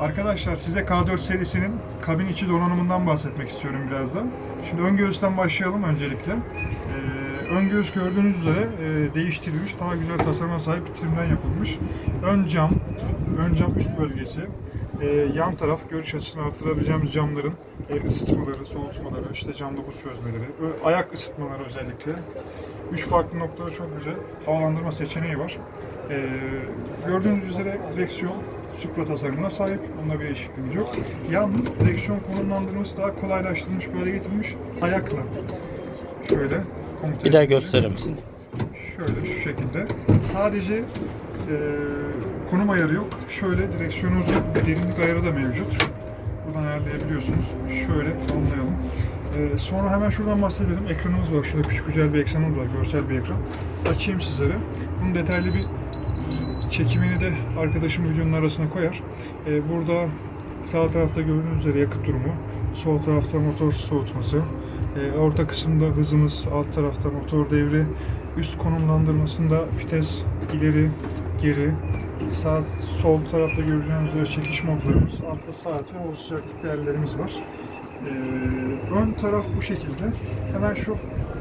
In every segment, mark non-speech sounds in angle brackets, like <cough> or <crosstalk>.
Arkadaşlar size K4 serisinin kabin içi donanımından bahsetmek istiyorum birazdan. Şimdi ön göğüsten başlayalım öncelikle. Ee, ön göğüs gördüğünüz üzere e, değiştirilmiş, daha güzel tasarıma sahip bir trimden yapılmış. Ön cam, ön cam üst bölgesi, e, yan taraf görüş açısını arttırabileceğimiz camların e, ısıtmaları, soğutmaları, işte camda buz çözmeleri, ö- ayak ısıtmaları özellikle. Üç farklı noktada çok güzel havalandırma seçeneği var. Ee, gördüğünüz üzere direksiyon Supra tasarımına sahip. Onda bir değişikliğimiz yok. Yalnız direksiyon konumlandırması daha kolaylaştırılmış bir hale getirilmiş. Ayakla. Şöyle. komuta Bir daha gösterir misin? Şöyle şu şekilde. Sadece e, konum ayarı yok. Şöyle direksiyonunuzun derinlik ayarı da mevcut. Buradan ayarlayabiliyorsunuz. Şöyle konumlayalım. E, sonra hemen şuradan bahsedelim. Ekranımız var. Şurada küçük güzel bir ekranımız var. Görsel bir ekran. Açayım sizlere. Bunun detaylı bir çekimini de arkadaşım videonun arasına koyar. E, burada sağ tarafta gördüğünüz üzere yakıt durumu, sol tarafta motor soğutması, e, orta kısımda hızımız, alt tarafta motor devri, üst konumlandırmasında vites ileri, geri, sağ sol tarafta göreceğiniz üzere çekiş modlarımız, altta saat ve hava sıcaklık değerlerimiz var. E, ön taraf bu şekilde. Hemen şu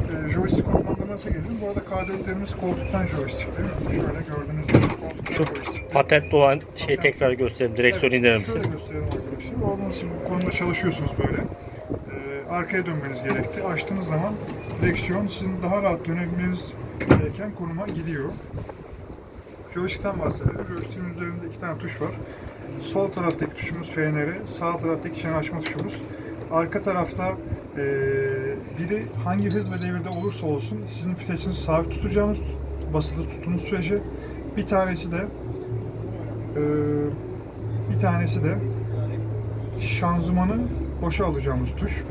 e, joystick konumlandırmasına gelelim. Bu arada KDV'lerimiz koltuktan joystickli. Şöyle gördüğünüz gibi koltuktan Şu joystick. Patentli olan şeyi tekrar göstereyim. Direksiyonu Evet, indirir misin? Şöyle gösterelim arkadaşlar. Şimdi bu konumda çalışıyorsunuz böyle. Ee, arkaya dönmeniz gerekti. Açtığınız zaman direksiyon sizin daha rahat dönebilmeniz gereken konuma gidiyor. Joystick'ten bahsedelim. Joystick'in üzerinde iki tane tuş var. Sol taraftaki tuşumuz FNR, sağ taraftaki çene açma tuşumuz. Arka tarafta eee, biri hangi hız ve devirde olursa olsun sizin vitesinizi sabit tutacağınız, basılı tuttuğunuz sürece bir tanesi de eee, bir tanesi de şanzımanı boşa alacağımız tuş.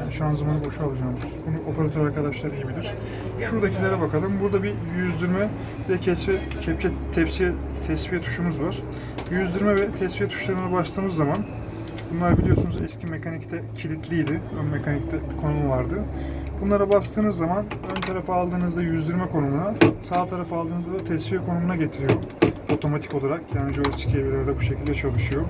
Yani şanzımanı boşa alacağımız. Bunu operatör arkadaşlar iyi bilir. Şuradakilere bakalım. Burada bir yüzdürme ve kesme, kepçe tepsiye, tesviye tuşumuz var. Yüzdürme ve tesviye tuşlarına bastığımız zaman bunlar biliyorsunuz eski mekanikte kilitliydi. Ön mekanikte bir konumu vardı. Bunlara bastığınız zaman ön tarafa aldığınızda yüzdürme konumuna, sağ tarafa aldığınızda da tesviye konumuna getiriyor otomatik olarak yani joystick evlerde bu şekilde çalışıyor.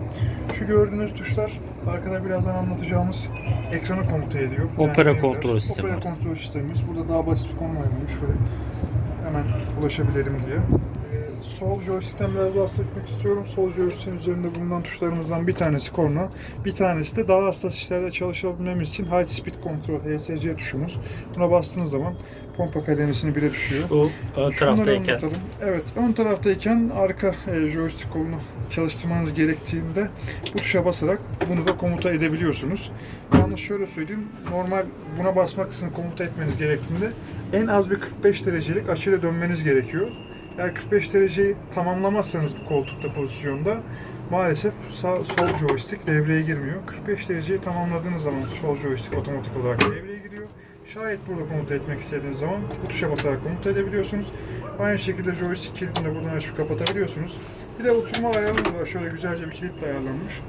Şu gördüğünüz tuşlar arkada birazdan anlatacağımız ekranı komuta ediyor. Opera evler- kontrol sistemi. Opera kontrol sistemimiz. Burada daha basit bir konum ayrılmış. Böyle hemen ulaşabilelim diye. Sol joystick'ten biraz bahsetmek istiyorum. Sol joystick'in üzerinde bulunan tuşlarımızdan bir tanesi korna, bir tanesi de daha hassas işlerde çalışabilmemiz için High Speed Control HSC tuşumuz. Buna bastığınız zaman pompa kademesini bire düşüyor. Bu ön Şunları taraftayken anlatalım. Evet, ön taraftayken arka e, joystick kolunu çalıştırmanız gerektiğinde bu tuşa basarak bunu da komuta edebiliyorsunuz. Yalnız şöyle söyleyeyim, normal buna basmak için komuta etmeniz gerektiğinde en az bir 45 derecelik açıyla dönmeniz gerekiyor. Eğer 45 dereceyi tamamlamazsanız bu koltukta pozisyonda maalesef sağ sol joystick devreye girmiyor. 45 dereceyi tamamladığınız zaman sol joystick otomatik olarak devreye giriyor. Şayet burada komuta etmek istediğiniz zaman bu tuşa basarak komuta edebiliyorsunuz. Aynı şekilde joystick kilidini de buradan açıp kapatabiliyorsunuz. Bir de oturma ayarımız var. Şöyle güzelce bir kilitle ayarlanmış.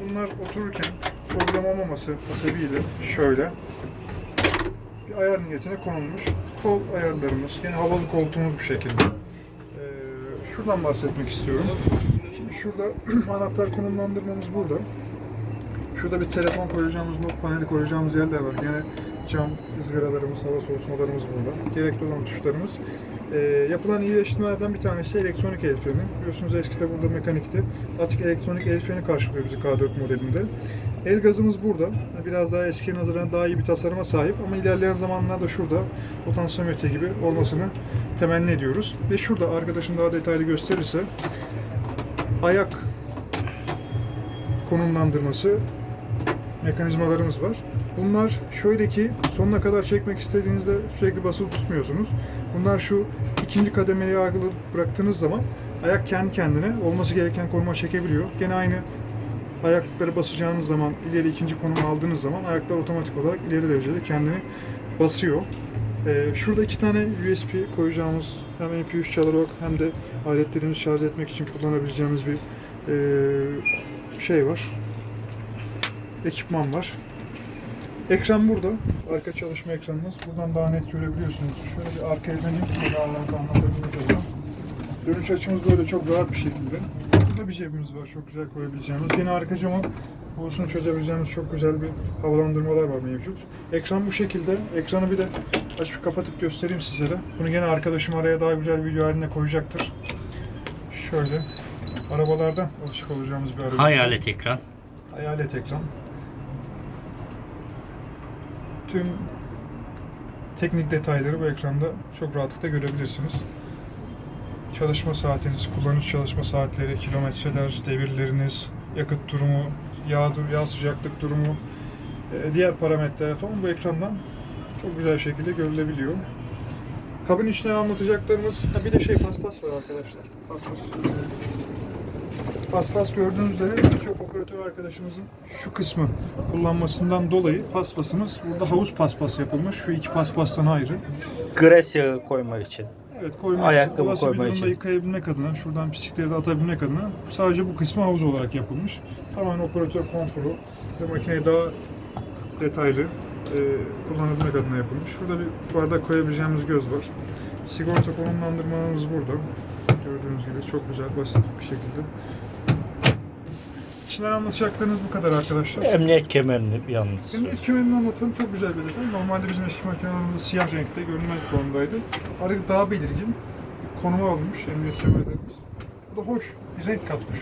Bunlar otururken problem olmaması hasebiyle şöyle bir ayar niyetine konulmuş. Kol ayarlarımız, yine havalı koltuğumuz bu şekilde. Şuradan bahsetmek istiyorum. Şimdi şurada <clears throat> anahtar konumlandırmamız burada. Şurada bir telefon koyacağımız, not paneli koyacağımız yerler var. Yine cam, ızgaralarımız, hava soğutmalarımız burada. Gerekli olan tuşlarımız. Ee, yapılan iyileştirmelerden bir tanesi elektronik el freni. Biliyorsunuz eskide burada mekanikti. Artık elektronik el freni karşılıyor bizi K4 modelinde. El gazımız burada. Biraz daha eskiye nazaran daha iyi bir tasarıma sahip ama ilerleyen zamanlarda şurada potansiyometre gibi olmasını temenni ediyoruz. Ve şurada arkadaşım daha detaylı gösterirse ayak konumlandırması mekanizmalarımız var. Bunlar şöyle ki sonuna kadar çekmek istediğinizde sürekli basılı tutmuyorsunuz. Bunlar şu ikinci kademeli yargılı bıraktığınız zaman ayak kendi kendine olması gereken konuma çekebiliyor. Gene aynı ayakları basacağınız zaman ileri ikinci konum aldığınız zaman ayaklar otomatik olarak ileri derecede kendini basıyor. Ee, şurada iki tane USB koyacağımız hem MP3 çalarak hem de aletlerimizi şarj etmek için kullanabileceğimiz bir ee, şey var. Ekipman var. Ekran burada. Arka çalışma ekranımız. Buradan daha net görebiliyorsunuz. Şöyle bir arkaya döneyim. Anlamda anlatabilmek adına. Dönüş açımız böyle çok rahat bir şekilde. Burada bir cebimiz var. Çok güzel koyabileceğimiz. Yine arka cama havasını çözebileceğimiz çok güzel bir havalandırmalar var mevcut. Ekran bu şekilde. Ekranı bir de açıp kapatıp göstereyim sizlere. Bunu yine arkadaşım araya daha güzel video haline koyacaktır. Şöyle. Arabalardan alışık olacağımız bir araba. Hayalet ekran. Hayalet ekran. Tüm teknik detayları bu ekranda çok rahatlıkla görebilirsiniz. Çalışma saatiniz, kullanıcı çalışma saatleri, kilometreler, devirleriniz, yakıt durumu, yağ, yağ sıcaklık durumu, e, diğer parametreler falan bu ekrandan çok güzel şekilde görülebiliyor. Kabin içinden anlatacaklarımız, ha bir de şey paspas var arkadaşlar. Paspas. Paspas gördüğünüz üzere birçok operatör arkadaşımızın şu kısmı kullanmasından dolayı paspasımız burada havuz paspas yapılmış. Şu iki paspastan ayrı. Gres yağı koymak için. Evet koymak Ayakkabı olası bir koyma durumda için. yıkayabilmek adına, şuradan pislikleri de atabilmek adına sadece bu kısmı havuz olarak yapılmış. Tamamen operatör konforu ve makineyi daha detaylı e, kullanabilmek adına yapılmış. Şurada bir bardak koyabileceğimiz göz var. Sigorta konumlandırmalarımız burada. Gördüğünüz gibi çok güzel, basit bir şekilde. İçinden anlatacaklarınız bu kadar arkadaşlar. Emniyet kemerini bir yalnız. Eski menümü anlatalım çok güzel bir detay. Normalde bizim eski makinelerimiz siyah renkte görünmez konumdaydı. Artık daha belirgin konuma alınmış emniyet kemerlerimiz. Bu da hoş bir renk katmış.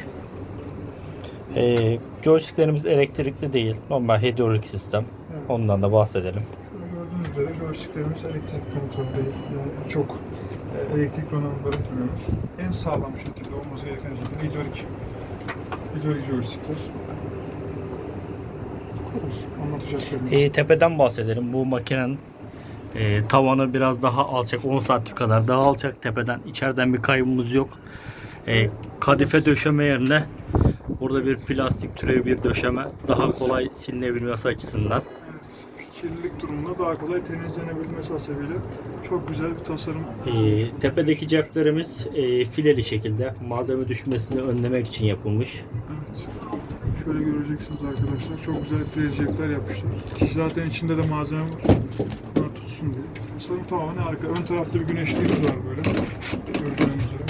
Ee, joysticklerimiz elektrikli değil. Normal hidrolik sistem. Evet. Ondan da bahsedelim. Şurada gördüğünüz üzere joysticklerimiz elektrik kontrolü değil. Yani çok e, elektrik donanım barındırmıyoruz. En sağlam şekilde olması gereken şekilde hidrolik. Hidrolik joystickler. Bu kadar anlatacaklarımız. Ee, tepeden bahsedelim. Bu makinenin e, tavanı biraz daha alçak. 10 santim kadar daha alçak tepeden. içeriden bir kaybımız yok. E, kadife döşeme yerine burada bir plastik türevi bir döşeme. Daha kolay silinebilmesi açısından. Evet, kirlilik durumunda daha kolay temizlenebilmesi hasebiyle çok güzel bir tasarım. E, tepedeki ceplerimiz e, fileli şekilde malzeme düşmesini önlemek için yapılmış. Evet. Şöyle göreceksiniz arkadaşlar. Çok güzel frezecekler yapmışlar. Zaten içinde de malzeme var. Bunlar tutsun diye. Tasarım tamamen harika. Ön tarafta bir güneşliğimiz var böyle. Gördüğünüz üzere.